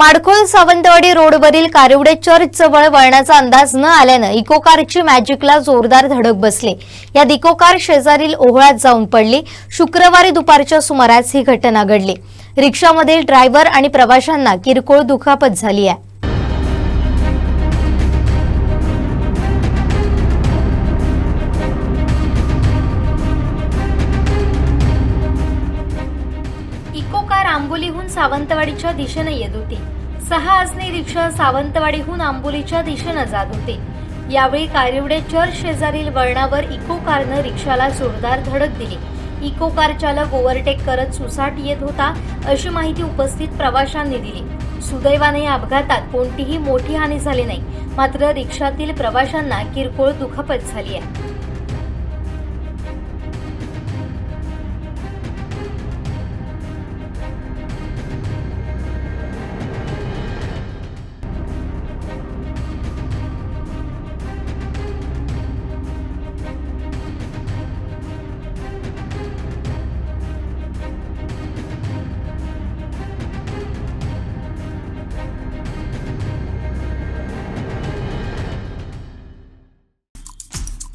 माडखोल सावंतवाडी रोडवरील कारिवडे चर्च जवळ वळण्याचा अंदाज न आल्यानं इको कारची मॅजिकला जोरदार धडक बसली. यात इको कार शेजारील ओहळात जाऊन पडली. शुक्रवारी दुपारच्या सुमारास ही घटना घडली. रिक्षामधील ड्रायव्हर आणि प्रवाशांना किरकोळ दुखापत झाली आहे. आंबोलीहून सावंतवाडीच्या दिशेने येत होती. सहा आसनी रिक्षा सावंतवाडीहून आंबोलीच्या दिशेनं जात होती. यावेळी कारिवडे चर्च शेजारील वळणावर इको कारनं रिक्षाला जोरदार धडक दिली. इको कार चालक ओव्हरटेक करत सुसाट येत होता अशी माहिती उपस्थित प्रवाशांनी दिली. सुदैवाने या अपघातात कोणतीही मोठी हानी झाली नाही. मात्र रिक्षातील प्रवाशांना किरकोळ दुखापत झाली आहे.